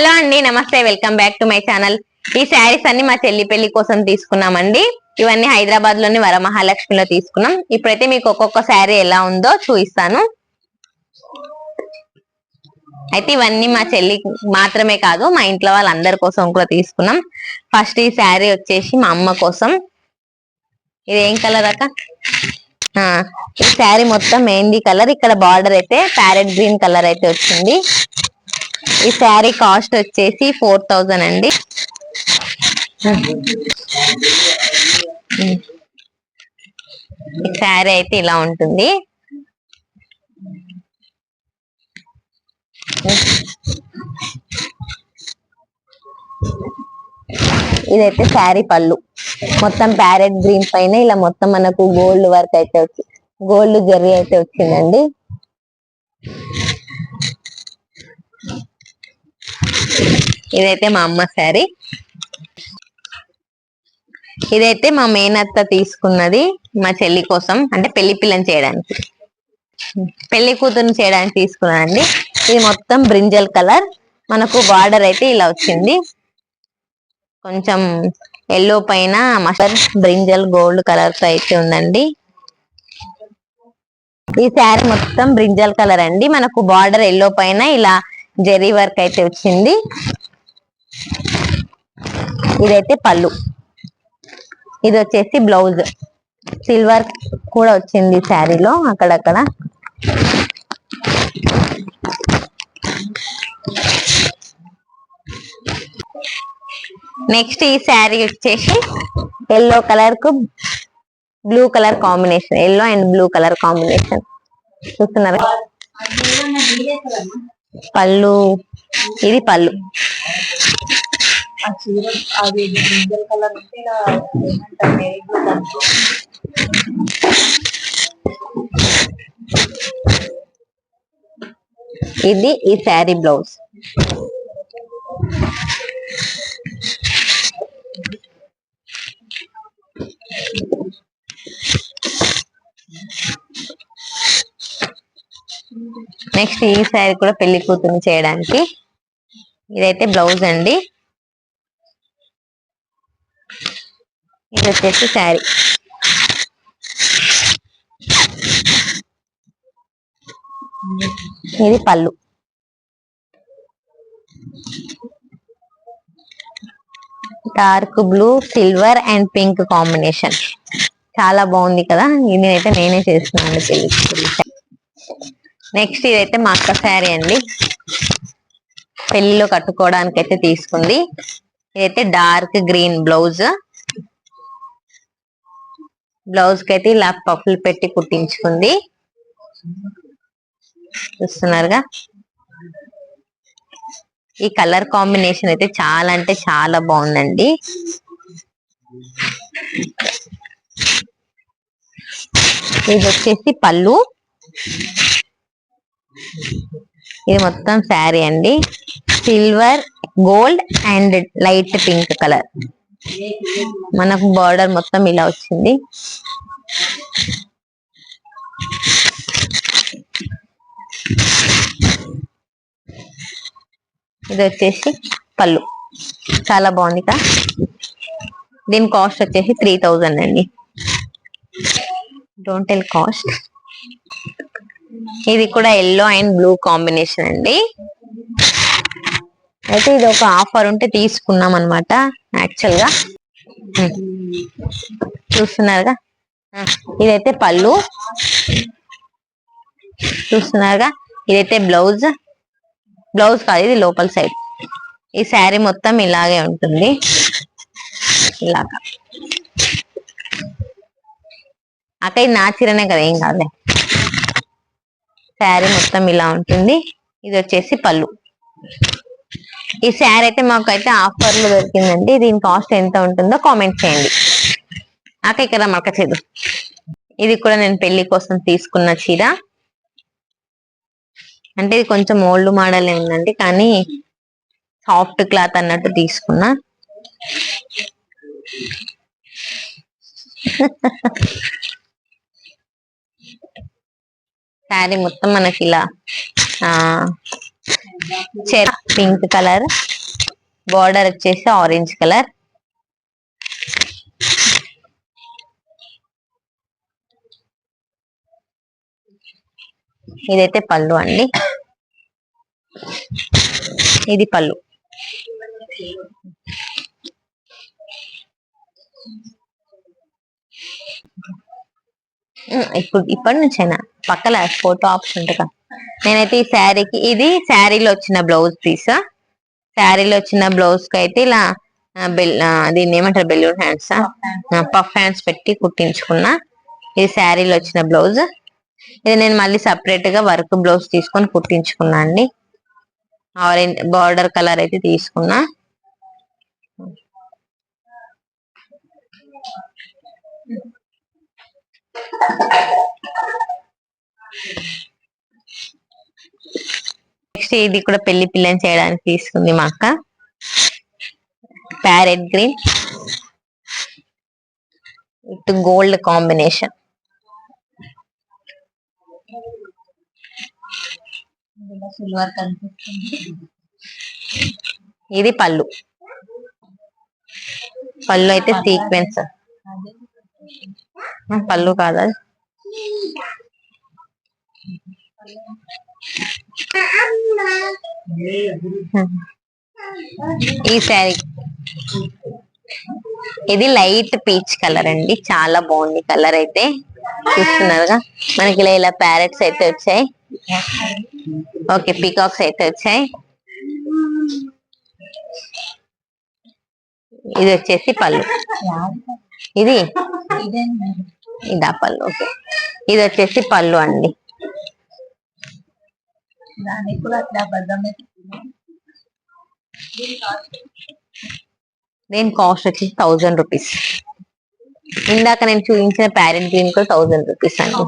Hello అండి నమస్తే. Welcome back to my channel. ఈ శారీస్ అన్ని మా చెల్లి పెళ్ళి కోసం తీసుకున్నామండి. ఇవన్నీ హైదరాబాద్లోని వరమహాలక్ష్మిలో తీసుకున్నాం. ఇప్పుడైతే మీకు ఒక్కొక్క శారీ ఎలా ఉందో చూపిస్తాను. అయితే ఇవన్నీ మా చెల్లి మాత్రమే కాదు మా ఇంట్లో వాళ్ళందరి కోసం కూడా తీసుకున్నాం. ఫస్ట్ ఈ శారీ వచ్చేసి మా అమ్మ కోసం. ఇది ఏం కలర్ అక్క? ఈ శారీ మొత్తం మెహందీ కలర్. ఇక్కడ బార్డర్ అయితే ప్యారెట్ గ్రీన్ కలర్ అయితే వచ్చింది. ఈ శారీ కాస్ట్ వచ్చేసి ఫోర్ థౌజండ్ అండి. ఈ శారీ అయితే ఇలా ఉంటుంది. ఇదైతే శారీ పళ్ళు. మొత్తం ప్యారెట్ గ్రీన్ పైన ఇలా మొత్తం మనకు గోల్డ్ వర్క్ అయితే వచ్చి గోల్డ్ జెర్రీ అయితే వచ్చిందండి. ఇదైతే మా అమ్మ శారీ. ఇదైతే మా మేనత్త తీసుకున్నది మా చెల్లి కోసం అంటే పెళ్ళి పిల్లని చేయడానికి. పెళ్ళి కూతురుని చేయడానికి తీసుకున్నానండి ఇది మొత్తం బ్రింజల్ కలర్. మనకు బార్డర్ అయితే ఇలా వచ్చింది. కొంచెం ఎల్లో పైన మస్టర్ బ్రింజల్ గోల్డ్ కలర్తో అయితే ఉందండి. ఈ శారీ మొత్తం బ్రింజల్ కలర్ అండి. మనకు బార్డర్ ఎల్లో పైన ఇలా జెరీ వర్క్ అయితే వచ్చింది. ఇదైతే పళ్ళు. ఇది వచ్చేసి బ్లౌజ్. సిల్వర్ కూడా వచ్చింది శారీలో అక్కడక్కడ. నెక్స్ట్ ఈ శారీ వచ్చేసి yellow కలర్కు blue colour combination. Yellow and blue colour combination. చూస్తున్నారా? పళ్ళు ఇది పళ్ళు. ఇది ఈ శారీ బ్లౌజ్ నెక్స్ట్ ఈ శారీ కూడా పెళ్ళి కూతురు చేయడానికి. ఇదైతే బ్లౌజ్ అండి. ఇది వచ్చేసి శారీ. ఇది పళ్ళు. Dark blue silver and pink combination. చాలా బాగుంది కదా? ఇది అయితే నేనే చేస్తున్నాను పెళ్ళి నెక్స్ట్ ఇదైతే మా అక్క శారీ అండి. పెళ్ళిలో కట్టుకోవడానికి అయితే తీసుకుంది. ఇదైతే డార్క్ గ్రీన్ బ్లౌజ్. బ్లౌజ్కి అయితే ఇలా పఫ్లు పెట్టి కుట్టించుకుంది. చూస్తున్నారుగా? ఈ కలర్ కాంబినేషన్ అయితే చాలా అంటే చాలా బాగుందండి. ఇది వచ్చేసి పళ్ళు. ఇది మొత్తం శారీ అండి. Silver gold and light pink colour మనకు బార్డర్ మొత్తం ఇలా వచ్చింది. ఇది వచ్చేసి పళ్ళు. చాలా బాగుంది కదా? దీని కాస్ట్ వచ్చేసి త్రీ థౌజండ్ అండి. డోంట్ టెల్ కాస్ట్ ఇది కూడా ఎల్లో అండ్ బ్లూ కాంబినేషన్ అండి. అయితే ఇది ఒక ఆఫర్ ఉంటే తీసుకున్నాం అనమాట యాక్చువల్గా. చూస్తున్నారుగా? ఇదైతే పళ్ళు. చూస్తున్నారుగా? ఇదైతే బ్లౌజ్ బ్లౌజ్ కాదు ఇది లోపల సైడ్ ఈ శారీ మొత్తం ఇలాగే ఉంటుంది. ఇలాగా. అక్కడ ఇది నా చీరనే కదా ఏం కాదులే. శారీ మొత్తం ఇలా ఉంటుంది. ఇది వచ్చేసి పళ్ళు. ఈ శారీ అయితే మాకు అయితే ఆఫర్లో దొరికిందండి. దీని కాస్ట్ ఎంత ఉంటుందో కామెంట్ చేయండి. అక్క ఇక్కడ మరక చేదు. ఇది కూడా నేను పెళ్ళి కోసం తీసుకున్న చీర. అంటే ఇది కొంచెం ఓల్డ్ మోడల్ ఉందండి కానీ సాఫ్ట్ క్లాత్ అన్నట్టు తీసుకున్నా. శారీ మొత్తం మనకి ఇలా ఆ పింక్ కలర్ బార్డర్ వచ్చేసి ఆరెంజ్ కలర్. ఇదైతే పళ్ళు అండి. ఇది పళ్ళు. ఇప్పుడు ఇప్పటి నుంచైనా? పక్కల ఫోటో ఆప్షన్ ఉంటుంది కదా. నేనైతే ఈ శారీకి ఇది శారీలో వచ్చిన బ్లౌజ్ పీస్ శారీలో వచ్చిన బ్లౌజ్కి అయితే ఇలా బెల్ దీన్ని ఏమంటారు? బెలూన్ హ్యాండ్స్ పఫ్ హ్యాండ్స్ పెట్టి కుట్టించుకున్నా. ఇది శారీలో వచ్చిన బ్లౌజ్ ఇది నేను మళ్ళీ సపరేట్గా వర్క్ బ్లౌజ్ తీసుకొని కుట్టించుకున్నా అండి. ఆరెంజ్ బార్డర్ కలర్ అయితే తీసుకున్నా. నెక్స్ట్ ఇది కూడా పెళ్ళి పిల్లని చేయడానికి తీసుకుంది మా అక్క. Parrot green with gold combination. Silver కనిపిస్తుంది ఇది పళ్ళు. పళ్ళు అయితే సీక్వెన్స్. పళ్ళు కాదా? ఈ శారీ. ఇది లైట్ పీచ్ కలర్ అండి. చాలా బాగుంది కలర్ అయితే. చూస్తున్నారుగా? మనకి ఇలా ఇలా ప్యారెట్స్ అయితే వచ్చాయి. ఓకే పీకాక్స్ అయితే వచ్చాయి. ఇది వచ్చేసి పళ్ళు. ఇది? ఇదే పళ్ళు ఓకే. ఇది వచ్చేసి పళ్ళు అండి. దీని కాస్ట్ వచ్చేసి థౌజండ్ రూపీస్. ఇందాక నేను చూపించిన ప్యారెంట్ గ్రీన్ కూడా థౌజండ్ రూపీస్ అండి.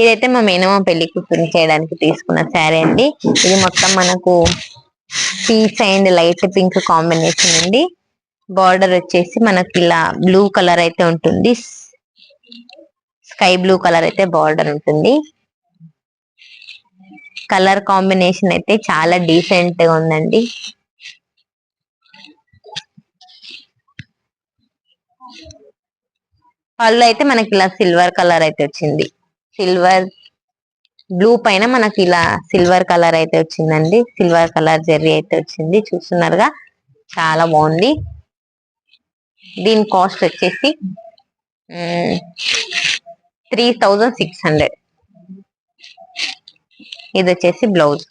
ఇదైతే మా మేనమా పెళ్ళి కూతురు చేయడానికి తీసుకున్న శారీ అండి. ఇది మొత్తం మనకు peach and light pink combination అండి. బార్డర్ వచ్చేసి మనకి ఇలా బ్లూ కలర్ అయితే ఉంటుంది. స్కై బ్లూ కలర్ అయితే బార్డర్ ఉంటుంది. కలర్ కాంబినేషన్ అయితే చాలా డీసెంట్గా ఉందండి. పళ్ళు అయితే మనకి ఇలా సిల్వర్ కలర్ అయితే వచ్చింది. సిల్వర్ బ్లూ పైన మనకి ఇలా సిల్వర్ కలర్ అయితే వచ్చిందండి. సిల్వర్ కలర్ జెర్రీ అయితే వచ్చింది. చూస్తున్నారుగా? చాలా బాగుంది. దీని కాస్ట్ వచ్చేసి త్రీ థౌజండ్ సిక్స్ హండ్రెడ్. ఇది వచ్చేసి బ్లౌజ్.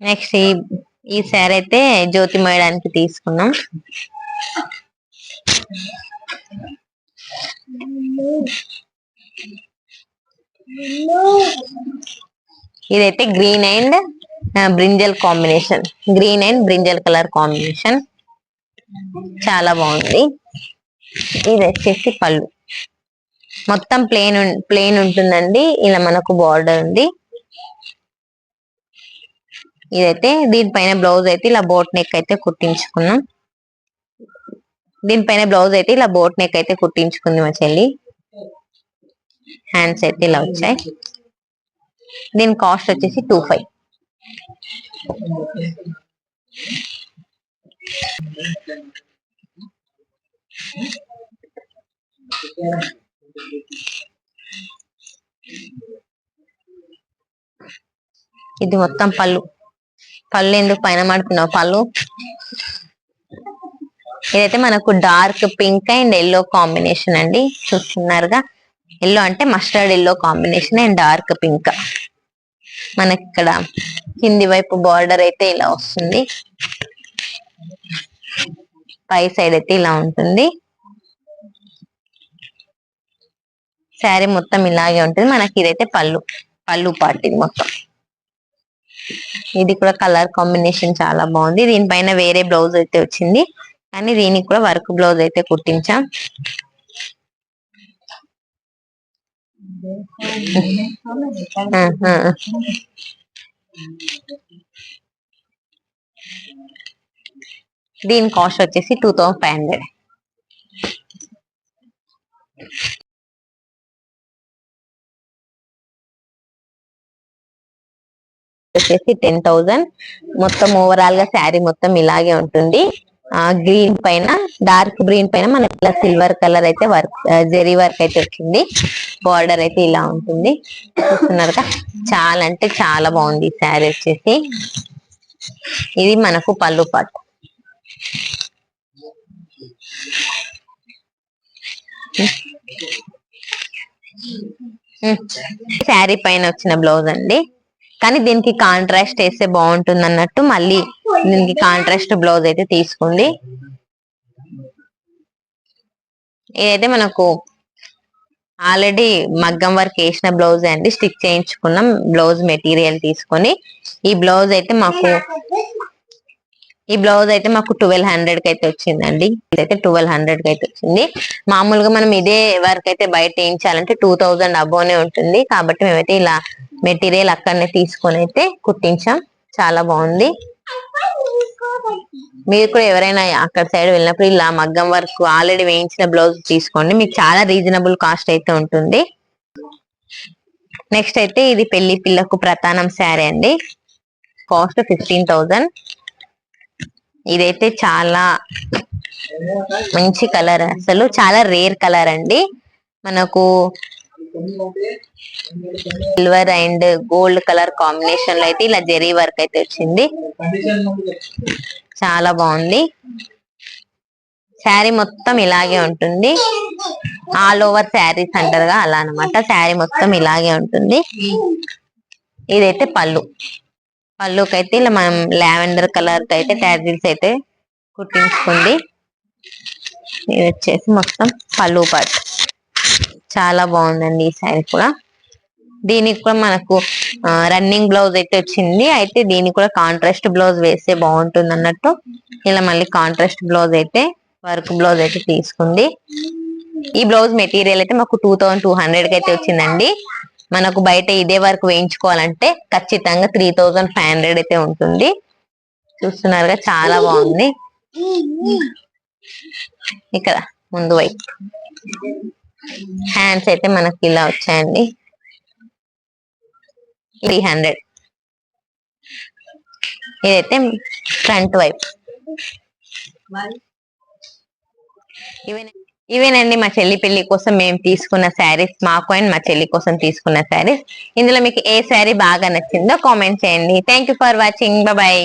నెక్స్ట్ ఈ ఈ శారీ అయితే జ్యోతి మేయడానికి తీసుకున్నాం. ఇదైతే green and brinjal combination green and brinjal colour combination చాలా బాగుంది. ఇది వచ్చేసి పళ్ళు. మొత్తం ప్లేన్ ప్లేన్ ఉంటుందండి. ఇలా మనకు బార్డర్ ఉంది. ఇదైతే దీనిపైన బ్లౌజ్ అయితే ఇలా బోట్ నెక్ అయితే కుట్టించుకున్నాం. దీనిపైన బ్లౌజ్ అయితే ఇలా బోట్ నెక్ అయితే కుట్టించుకుంది మా చెల్లి. హ్యాండ్స్ అయితే ఇలా వచ్చాయి. దీని కాస్ట్ వచ్చేసి టూ ఫైవ్ ఇది మొత్తం పళ్ళు. పళ్ళు ఎందుకు పైన మాడుతున్నావు? పళ్ళు? ఇదైతే మనకు dark pink and yellow combination అండి. చూస్తున్నారుగా. ఎల్లో అంటే mustard yellow combination and dark pink మనకి ఇక్కడ కింది వైపు బార్డర్ అయితే ఇలా వస్తుంది. పై సైడ్ అయితే ఇలా ఉంటుంది. శారీ మొత్తం ఇలాగే ఉంటుంది. మనకి ఇదైతే పళ్ళు పళ్ళు పార్ట్ ఇది మొత్తం. ఇది కూడా కలర్ కాంబినేషన్ చాలా బాగుంది. దీనిపైన వేరే బ్లౌజ్ అయితే వచ్చింది. కానీ దీనికి కూడా వర్క్ బ్లౌజ్ అయితే కుట్టించాం. దీని కాస్ట్ వచ్చేసి టూ థౌసండ్ ఫైవ్ హండ్రెడ్. వచ్చేసి టెన్ థౌజండ్ మొత్తం ఓవరాల్గా శారీ మొత్తం ఇలాగే ఉంటుంది. గ్రీన్ పైన డార్క్ గ్రీన్ పైన మనకి ఇలా సిల్వర్ కలర్ అయితే వర్క్ జెరీ వర్క్ అయితే వచ్చింది. బార్డర్ అయితే ఇలా ఉంటుంది. చూస్తున్నారు చాలా అంటే చాలా బాగుంది శారీ వచ్చేసి. ఇది మనకు పళ్ళు పాటు. శారీ పైన వచ్చిన బ్లౌజ్ అండి. కానీ దీనికి కాంట్రాస్ట్ వేస్తే బాగుంటుంది అన్నట్టు మళ్ళీ దీనికి కాంట్రాస్ట్ బ్లౌజ్ అయితే తీసుకోండి ఇదైతే మనకు ఆల్రెడీ మగ్గం వర్క్ వేసిన బ్లౌజ్ అండి. స్టిచ్ చేయించుకున్నాం బ్లౌజ్ మెటీరియల్ తీసుకొని. ఈ బ్లౌజ్ అయితే మాకు ఈ బ్లౌజ్ అయితే మాకు ట్వెల్వ్ హండ్రెడ్కి అయితే వచ్చిందండి. ఇదైతే ట్వెల్వ్ హండ్రెడ్కి అయితే వచ్చింది. మామూలుగా మనం ఇదే వర్క్ అయితే బయట వేయించాలంటే టూ థౌజండ్ అబోనే ఉంటుంది. కాబట్టి మేమైతే ఇలా మెటీరియల్ అక్కడనే తీసుకొని అయితే కుట్టించాం. చాలా బాగుంది. మీరు కూడా ఎవరైనా అక్కడ సైడ్ వెళ్ళినప్పుడు ఇలా మగ్గం వర్క్ ఆల్రెడీ వేయించిన బ్లౌజ్ తీసుకోండి. మీకు చాలా రీజనబుల్ కాస్ట్ అయితే ఉంటుంది. నెక్స్ట్ అయితే ఇది పెళ్ళి పిల్లకు ప్రధానం శారీ అండి. Cost fifteen thousand. ఇదైతే చాలా మంచి కలర్ అసలు. చాలా రేర్ కలర్ అండి. మనకు సిల్వర్ అండ్ గోల్డ్ కలర్ కాంబినేషన్లో అయితే ఇలా జెరీ వర్క్ అయితే వచ్చింది. చాలా బాగుంది. శారీ మొత్తం ఇలాగే ఉంటుంది. ఆల్ ఓవర్ శారీస్ అంటారుగా అలా అన్నమాట. శారీ మొత్తం ఇలాగే ఉంటుంది. ఇదైతే పళ్ళు. పళ్ళుకి అయితే ఇలా మనం లావెండర్ కలర్ అయితే ట్యాజిల్స్ అయితే కుట్టించుకుంది. ఇది వచ్చేసి మొత్తం పళ్ళు పాటు చాలా బాగుందండి ఈ శారీ కూడా. దీనికి కూడా మనకు రన్నింగ్ బ్లౌజ్ అయితే వచ్చింది. అయితే దీనికి కూడా కాంట్రాస్ట్ బ్లౌజ్ వేస్తే బాగుంటుంది అన్నట్టు ఇలా మళ్ళీ కాంట్రాస్ట్ బ్లౌజ్ అయితే వర్క్ బ్లౌజ్ అయితే తీసుకుంది. ఈ బ్లౌజ్ మెటీరియల్ అయితే మాకు టూ థౌసండ్ టూ హండ్రెడ్కి అయితే వచ్చిందండి. మనకు బయట ఇదే వర్క్ వేయించుకోవాలంటే ఖచ్చితంగా త్రీ థౌసండ్ ఫైవ్ హండ్రెడ్ అయితే ఉంటుంది. చూస్తున్నారుగా చాలా బాగుంది. ఇక్కడ ముందు వైపు. హ్యాండ్స్ అయితే మనకి ఇలా వచ్చాయండి. త్రీ హండ్రెడ్ ఇదైతే ఫ్రంట్ వైపు. ఇవేనండి మా చెల్లి పెళ్ళి కోసం మేము తీసుకున్న శారీస్ మాకు అండ్ మా చెల్లి కోసం తీసుకున్న శారీస్. ఇందులో మీకు ఏ శారీ బాగా నచ్చిందో కామెంట్ చేయండి. Thank for watching bye